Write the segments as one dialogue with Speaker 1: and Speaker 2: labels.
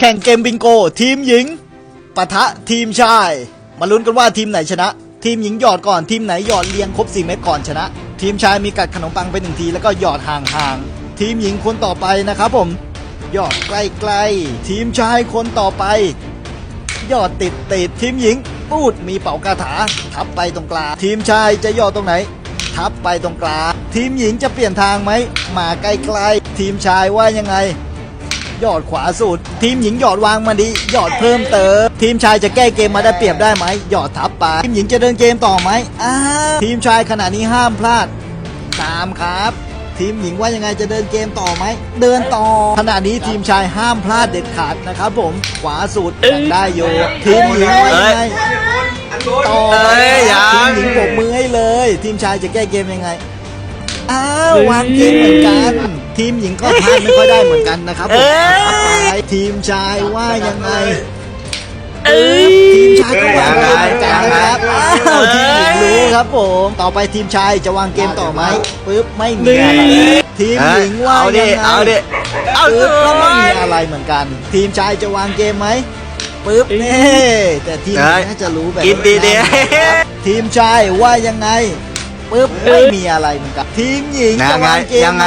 Speaker 1: แข่งเกมบิงโก ทีมหญิงปะทะทีมชาย มาลุ้นกันว่าทีมไหนชนะ ทีมหญิงหยอดก่อนทีมไหนหยอดเรียงครบ4เม็ดก่อนชนะ ทีมชายมีกัดขนมปังไปหนึ่งทีแล้วก็หยอดห่างๆทีมหญิงคนต่อไปนะครับผม หยอดใกล้ๆทีมชายคนต่อไปยอดติดติดทีมหญิงปูดมีเป่ากระถาทับไปตรงกลางทีมชายจะยอดตรงไหน ทับไปตรงกลางทีมหญิงจะเปลี่ยนทางไหมมาใกล้ๆทีมชายว่ายังไง ยอดขวาสุด ทีมหญิงหยอดวางมาดีหยอดเพิ่มเติม ทีมชายจะแก้เกมมาได้เปรียบได้ไหมหยอดทับไปทีมหญิงจะเดินเกมต่อไหมอ้าวทีมชายขณะนี้ห้ามพลาดตามครับ ทีมหญิงว่ายังไงจะเดินเกมต่อไหมเดินต่อขณะนี้ทีมชายห้ามพลาดเด็ดขาดนะครับผมขวาสุดยังได้อยู่ทีมหญิงว่ายังไงต่อ
Speaker 2: เอ้ยยัง
Speaker 1: ทีมหญิงปรบมือให้เลย ทีมชายจะแก้เกมยังไง อ้าววางเกมเหมือนกัน ทีมหญิงก็พลาดไม่ค่อยได้เหมือนกันนะครับผมเอาไปทีมชายว่ายังไง
Speaker 2: เอ้ย
Speaker 1: ทีมชายก็วางเกมเหมือนกันนะครับอ้าวทีมหญิงรู้ครับผม ต่อไปทีมชายจะวางเกมต่อไหมปึ๊บไม่มีอะไรทีมหญิงว่า
Speaker 2: เอาดิ
Speaker 1: ยังไง
Speaker 2: เอาดิเอา
Speaker 1: ปึ๊บ
Speaker 2: เล
Speaker 1: ก็ไม่มี
Speaker 2: ย
Speaker 1: อะไรเหมือนกัน ทีมชายจะวางเกมไหมปึ๊บเน่แต่ทีมหญิงน่าจะรู้แบบ
Speaker 2: กินดีดี
Speaker 1: ทีมชายว่ายังไง ปึ๊บไม่มีอะไรเหมือนกันทีมหญิงจะวางเกม
Speaker 2: ยัง
Speaker 1: ไหม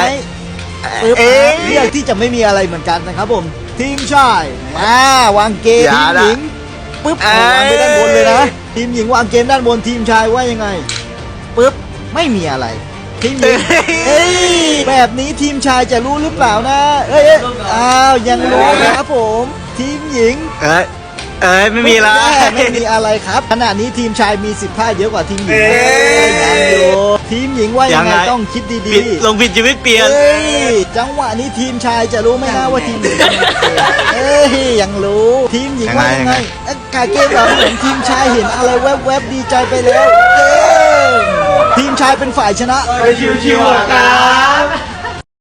Speaker 2: ไง
Speaker 1: ปึ๊บ
Speaker 2: เอ๊ะ
Speaker 1: เลือกที่จะไม่มีอะไรเหมือนกันนะครับผม ทีมชายอ่าวางเกม
Speaker 2: อย่า
Speaker 1: ทีม
Speaker 2: ละ
Speaker 1: หญิงปึ๊บ
Speaker 2: เอ้ยวา
Speaker 1: งไปด้านบนเลยนะทีมหญิงวางเกมด้านบนทีมชายว่ายังไงปึ๊บไม่มีอะไร ทีมหญิงเอ้ยแบบนี้ทีมชายจะรู้หรือเปล่านะ เอ้ยเอ้ยอ้าวยังรู้นะครับผม ทีมหญิง
Speaker 2: เอ้ย เอ้ยไม่มีละ
Speaker 1: ไม่มีอะไรครับ ขณะนี้ทีมชายมีสิบท่าเยอะกว่าทีมหญิง
Speaker 2: เอ๊ะ
Speaker 1: ยังอยู่ทีมหญิงว่ายังไง
Speaker 2: ยังไง
Speaker 1: ต้องคิดดี
Speaker 2: ผิด
Speaker 1: ๆ
Speaker 2: ลงผิดชีวิตเปลี่ยน
Speaker 1: เอ้ยจังหวะนี้ทีมชายจะรู้ไหมนะว่าทีมหญิงกำลังเกมเอ้ยยังรู้ ทีมหญิงว่ายังไง เอ้ยกาเกมแบบเหมือนทีมชายเห็นอะไรแวบๆดีใจไปแล้วเอ้ยทีมชายเป็นฝ่ายชนะ
Speaker 3: ชิวๆครับ